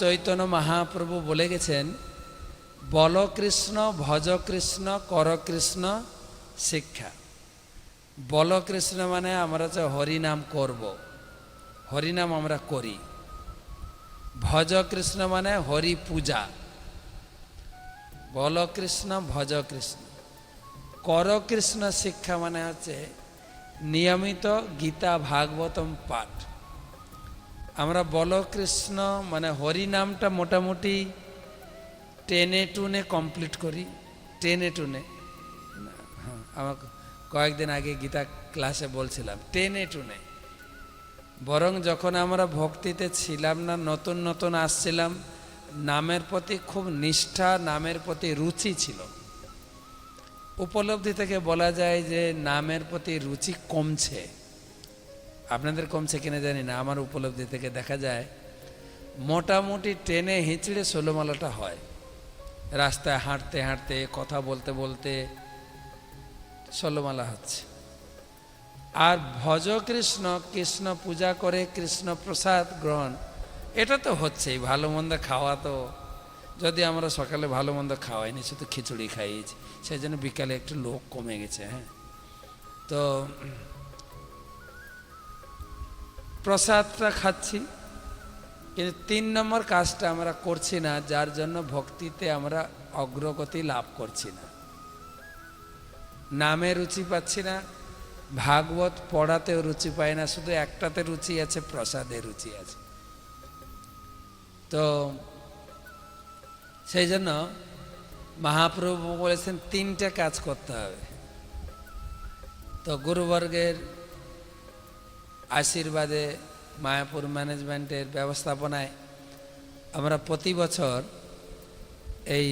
চৈতন্য মহাপ্রভু বলে গেছেন, বল কৃষ্ণ, ভজ কৃষ্ণ, কর কৃষ্ণ, শিক্ষা। বল কৃষ্ণ মানে আমরা যে হরিনাম করব, হরিনাম আমরা করি। ভজ কৃষ্ণ মানে হরি পূজা। বল কৃষ্ণ, ভজ কৃষ্ণ। কর কৃষ্ণ শিক্ষা মানে হচ্ছে নিয়মিত গীতা ভাগবতম পাঠ। আমরা বল কৃষ্ণ মানে হরি নামটা মোটামুটি টেনে টুনে কমপ্লিট করি, টেনে টুনে। আমার কয়েকদিন আগে গীতা ক্লাসে বলছিলাম, টেনে টুনে। বরং যখন আমরা ভক্তিতে ছিলাম না, নতুন নতুন আসছিলাম, নামের প্রতি খুব নিষ্ঠা, নামের প্রতি রুচি ছিল। উপলব্ধি থেকে বলা যায় যে নামের প্রতি রুচি কমছে। আপনাদের কমছে কিনা জানি না, আমার উপলব্ধি থেকে দেখা যায়, মোটামুটি ট্রেনে হিঁচড়ে ষোলোমালাটা হয়। রাস্তায় হাঁটতে হাঁটতে, কথা বলতে বলতে ষোলোমালা হচ্ছে। আর ভজ কৃষ্ণ কৃষ্ণ পূজা করে কৃষ্ণ প্রসাদ গ্রহণ, এটা তো হচ্ছেই, ভালো মন্দ খাওয়া তো। যদি আমরা সকালে ভালো মন্দ খাওয়াইনি, শুধু খিচুড়ি খাইয়েছি সেই জন্য বিকালে একটু লোক কমে গেছে হ্যাঁ। তো প্রসাদটা খাচ্ছি, কিন্তু তিন নম্বর কাজটা আমরা করছি না, যার জন্য ভক্তিতে আমরা অগ্রগতি লাভ করছি না। নামে রুচি পাচ্ছি না, ভাগবত পড়াতেও রুচি পাই না, শুধু একটাতে রুচি আছে, প্রসাদে রুচি আছে। তো সেই জন্য মহাপ্রভু বলেছেন, তিনটে কাজ করতে হবে। তো গুরুবর্গের আশীর্বাদে মায়াপুর ম্যানেজমেন্টের ব্যবস্থাপনায় আমরা প্রতি বছর এই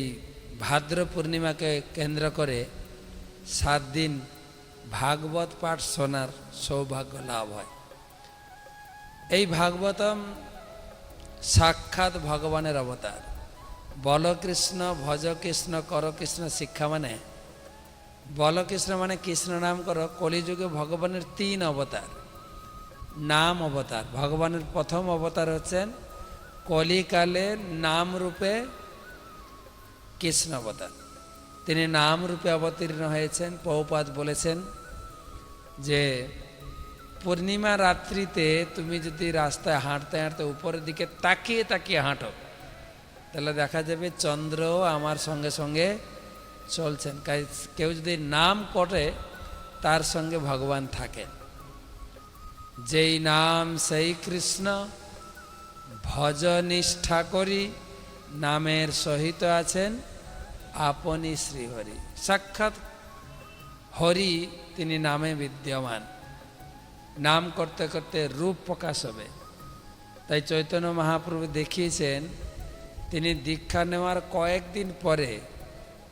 ভাদ্র পূর্ণিমাকে কেন্দ্র করে সাত দিন ভাগবত পাঠ শোনার সৌভাগ্য লাভ হয়। এই ভাগবতম সাক্ষাৎ ভগবানের অবতার। বলকৃষ্ণ ভজ কৃষ্ণ কর কৃষ্ণ শিক্ষা মানে বলকৃষ্ণ মানে কৃষ্ণ নাম করো, কলিযুগে ভগবানের তিন অবতার। নাম অবতার। ভগবানের প্রথম অবতার হচ্ছেন কলিকালে নাম রূপে কৃষ্ণ অবতার। তিনি নাম রূপে অবতীর্ণ হয়েছেন। পৌপাত বলেছেন যে, পূর্ণিমা রাত্রিতে তুমি যদি রাস্তায় হাঁটতে হাঁটতে উপরের দিকে তাকিয়ে তাকিয়ে হাঁটো, তাহলে দেখা যাবে চন্দ্র আমার সঙ্গে সঙ্গে চলছেন। কেউ যদি নাম করে তার সঙ্গে ভগবান থাকেন। যেই নাম সেই কৃষ্ণ, ভজ নিষ্ঠা করি, নামের সহিত আছেন আপনি শ্রীহরি। সাক্ষাৎ হরি তিনি নামে বিদ্যমান। নাম করতে করতে রূপ প্রকাশ হবে। তাই চৈতন্য মহাপ্রভু দেখিয়েছেন, তিনি দীক্ষা নেওয়ার কয়েকদিন পরে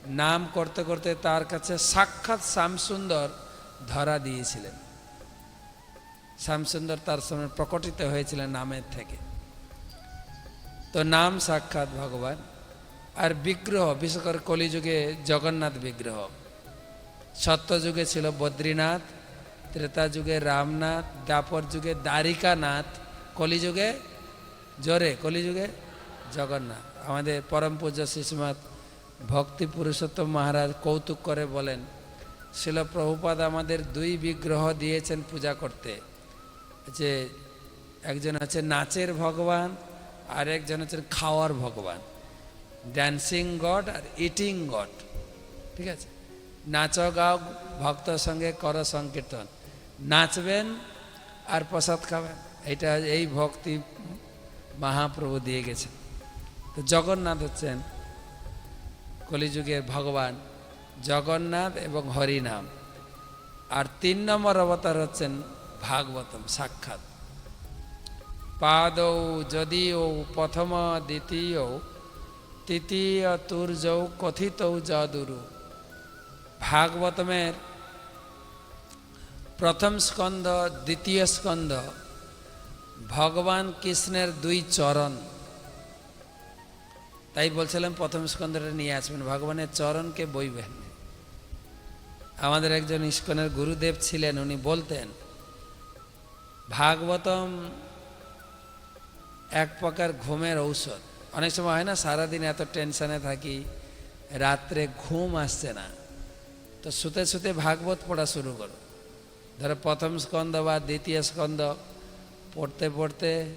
নাম করতে করতে তার কাছে সাক্ষাৎ শ্যামসুন্দর ধরা দিয়েছিলেন। শ্যামসুন্দর তার সামনে প্রকটিত হয়েছিলেন নামের থেকে। তো নাম সাক্ষাৎ ভগবান। আর বিগ্রহ বিশেষ করে কলিযুগে জগন্নাথ বিগ্রহ। সত্যযুগে ছিল বদ্রীনাথ ত্রেতা যুগে রামনাথ দাপর যুগে দ্বারিকানাথ, কলিযুগে জোরে, কলিযুগে জগন্নাথ। আমাদের পরম পূজ্য শিশুমাত ভক্তি পুরুষোত্তম মহারাজ কৌতুক করে বলেন, শিল প্রভুপাদ আমাদের দুই বিগ্রহ দিয়েছেন পূজা করতে। যে একজন আছে নাচের ভগবান, আর একজন হচ্ছেন খাওয়ার ভগবান। ড্যান্সিং গড আর ইটিং গড ঠিক আছে? নাচ গাও ভক্ত সঙ্গে কর সংকীর্তন। নাচবেন আর প্রসাদ খাবেন। এটা এই ভক্তি মহাপ্রভু দিয়ে গেছেন। তো জগন্নাথ হচ্ছেন কলিযুগের ভগবান, জগন্নাথ এবং হরিনাম। আর তিন নম্বর অবতার হচ্ছেন ভাগবতম, সাক্ষাৎ। পাদৌ যদিও প্রথম দ্বিতীয়, তৃতীয় তুর্যৌ কথিত যদুরু ভাগবতমের প্রথম স্কন্ধ, দ্বিতীয় স্কন্ধ, ভগবান কৃষ্ণের দুই চরণ। তাই বলছিলাম প্রথম স্কন্ধটা নিয়ে আসবেন, ভগবানের চরণকে বইবেন। আমাদের একজন ইস্কনের গুরুদেব ছিলেন, উনি বলতেন ভাগবতম এক প্রকার ঘুমের ঔষধ। অনেক সময় হয় না, সারাদিন এত টেনশনে থাকি, রাত্রে ঘুম আসছে না। তো শুতে শুতে ভাগবত পড়া শুরু করো। ধরো প্রথম স্কন্দ বা দ্বিতীয় স্কন্দ পড়তে পড়তে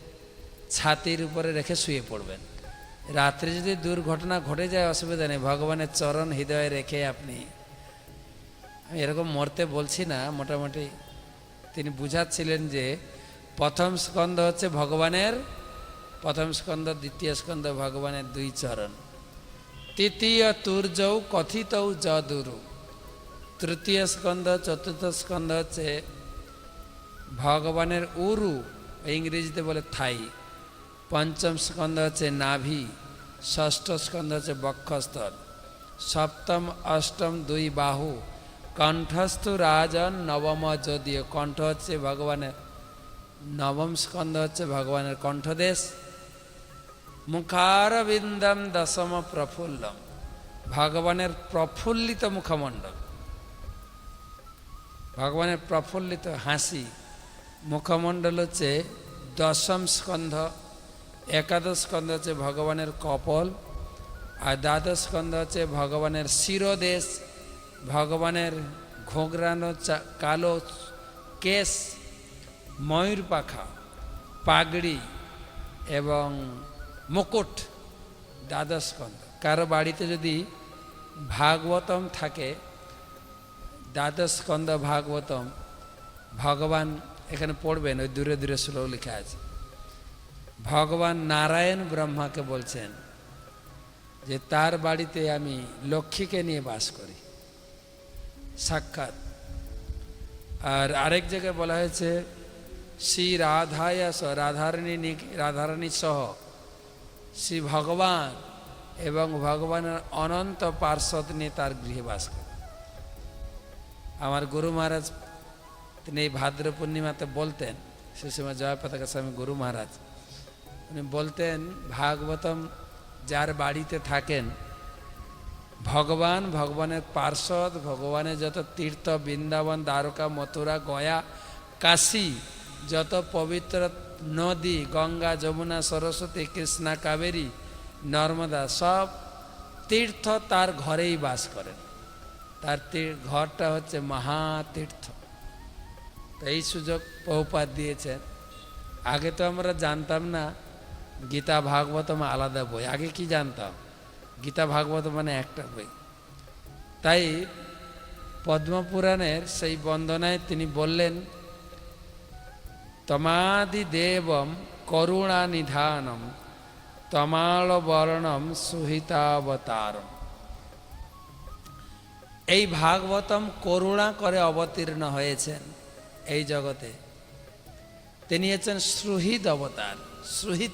ছাতির উপরে রেখে শুয়ে পড়বেন। রাত্রে যদি দুর্ঘটনা ঘটে যায়, অসুবিধা নেই। ভগবানের চরণ হৃদয়ে রেখে আপনি, আমি এরকম মরতে বলছি না, মোটামুটি বুঝাচ্ছিলেন যে প্রথম স্কন্ধ হচ্ছে ভগবানের, প্রথম স্কন্ধ, দ্বিতীয় স্কন্ধ ভগবানের দুই চরণ। তৃতীয় তুর্যৌ কথিতৌ যদুরু। তৃতীয় স্কন্ধ, চতুর্থ স্কন্ধ হচ্ছে ভগবানের উরু ইংরেজিতে বলে থাই। পঞ্চম স্কন্ধ হচ্ছে নাভি। ষষ্ঠ স্কন্ধ হচ্ছে বক্ষস্থল। সপ্তম, অষ্টম, দুই বাহু। কণ্ঠস্থ রাজন নবম যদিও কণ্ঠ হচ্ছে ভগবানের, নবম স্কন্ধ হচ্ছে ভগবানের কণ্ঠদেশ। মুখার মুখারবিন্দম দশম প্রফুল্লম, ভগবানের প্রফুল্লিত মুখমণ্ডল। ভগবানের প্রফুল্লিত হাসি, মুখমণ্ডল হচ্ছে দশম স্কন্ধ, একাদশ স্কন্ধ হচ্ছে ভগবানের কপল, আর দ্বাদশ স্কন্ধ হচ্ছে ভগবানের শিরোদেশ। ভগবানের ঘোগরানো কালো কেশ, ময়ূর পাখা, পাগড়ি এবং মুকুট দ্বাদশ স্কন্ধ কারও বাড়িতে যদি ভাগবতম থাকে দ্বাদশ স্কন্ধ ভাগবতম, ভগবান এখানে পড়বেন, ওই দূরে দূরে শ্লোক লেখা আছে। ভগবান নারায়ণ ব্রহ্মাকে বলছেন যে, তার বাড়িতে আমি লক্ষ্মীকে নিয়ে বাস করি। সাক্ষাৎ। আর আরেক জায়গায় বলা হয়েছে, শ্রী রাধায় স, রাধারণী রাধারণী সহ, শ্রী ভগবান এবং ভগবানের অনন্ত পার্শ্বদ নিয়ে তার গৃহে বাস করে। আমার গুরু মহারাজ তিনি এই ভাদ্র পূর্ণিমাতে বলতেন সুষমা জয় পতাকা স্বামী গুরু মহারাজ, উনি বলতেন, ভাগবতম যার বাড়িতে থাকেন ভগবান, ভগবানের পার্শ্বদ, ভগবানের যত তীর্থ, বৃন্দাবন, দ্বারকা, মথুরা, গয়া, কাশী, যত পবিত্র নদী, গঙ্গা, যমুনা, সরস্বতী, কৃষ্ণা, কাবেরী, নর্মদা, সব তীর্থ তার ঘরেই বাস করেন। তার ঘরটা হচ্ছে মহাতীর্থ। তো এই সুযোগ বহুপাত দিয়েছেন। আগে তো আমরা জানতাম না, গীতা, ভাগবতম আলাদা বই, আগে কি জানতাম? গীতা ভাগবত মানে একটা বই। তাই পদ্মপুরাণের সেই বন্দনায় তিনি বললেন, তমাদি দেবম করুণা নিধানম, তমাল বর্ণম সুহিতাবতারম। এই ভাগবতম করুণা করে অবতীর্ণ হয়েছেন এই জগতে। তিনি হচ্ছেন সুহিত অবতার, সুহিত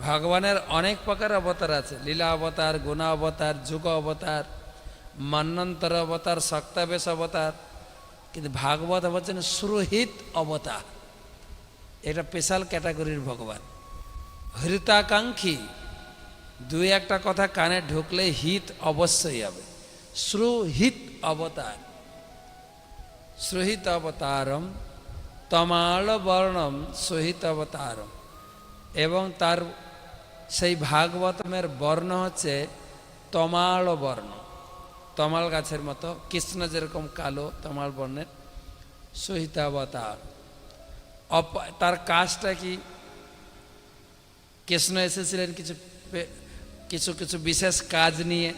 ভগবানের অনেক প্রকার অবতার আছে। লীলা অবতার, গুণা অবতার, যুগ অবতার, মন্নন্তর অবতার সক্তাবেশ অবতার। কিন্তু ভাগবত হচ্ছেন সুরহিত অবতার। এটা স্পেশাল ক্যাটাগরির ভগবান। হৃতাকাঙ্ক্ষী। দুই একটা কথা কানে ঢুকলে হিত অবশ্যই হবে। শ্রুহিত অবতার। শ্রুহিত অবতারম, তমাল বর্ণম সুহিত অবতারম। এবং তার সেই ভাগবতমের বর্ণ হচ্ছে তমাল বর্ণ। তমাল গাছের মতো, কৃষ্ণ যেরকম কালো তমাল বর্ণের সহিতাবতার। অপ- তার কাজটা কি? কৃষ্ণ এসেছিলেন কিছু কিছু কিছু বিশেষ কাজ নিয়ে।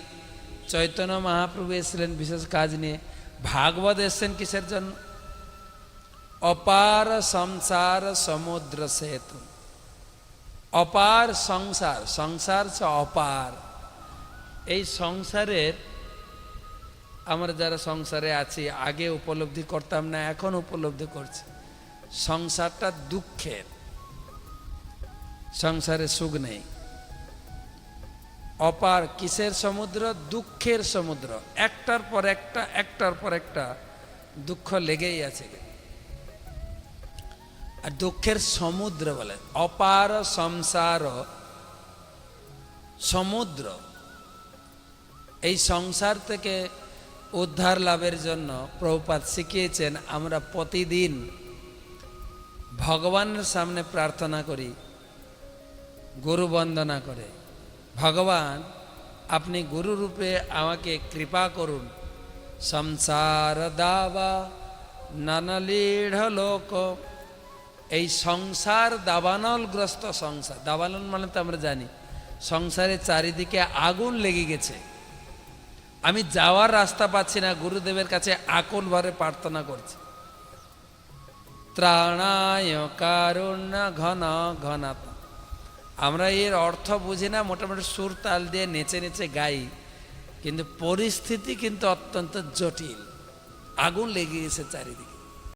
চৈতন্য মহাপ্রভু এসেছিলেন বিশেষ কাজ নিয়ে। ভাগবত এসছেন কিসের জন্য? অপার সংসার সমুদ্র সেতু। অপার সংসার সংসার হচ্ছে অপার। এই সংসারের আমরা যারা সংসারে আছি, আগে উপলব্ধি করতাম না, এখন উপলব্ধি করছি। সংসারটা দুঃখের। সংসারে সুখ নেই। অপার কিসের সমুদ্র? দুঃখের সমুদ্র। একটার পর একটা, একটার পর একটা দুঃখ লেগেই আছে। আর দুঃখের সমুদ্র বলে, অপার সংসার, সমুদ্র। এই সংসার থেকে উদ্ধার লাভের জন্য প্রভুপাত শিখিয়েছেন, আমরা প্রতিদিন ভগবানের সামনে প্রার্থনা করি, গুরু বন্দনা করে। ভগবান, আপনি গুরু রূপে আমাকে কৃপা করুন। সংসার দাবা নানালিঢ় লোক এই সংসার দাবানলগ্রস্ত সংসার। দাবানল মানে তো আমরা জানি সংসারের চারিদিকে আগুন লেগে গেছে। আমি যাওয়ার রাস্তা পাচ্ছি না, গুরুদেবের কাছে আকুল ভরে প্রার্থনা করছি। ত্রাণায় কারুণ্য ঘন ঘনাতা আমরা এর অর্থ বুঝি না, মোটামুটি সুর তাল দিয়ে নেচে নেচে গাই, কিন্তু পরিস্থিতি কিন্তু অত্যন্ত জটিল। আগুন লেগে গেছে চারিদিকে।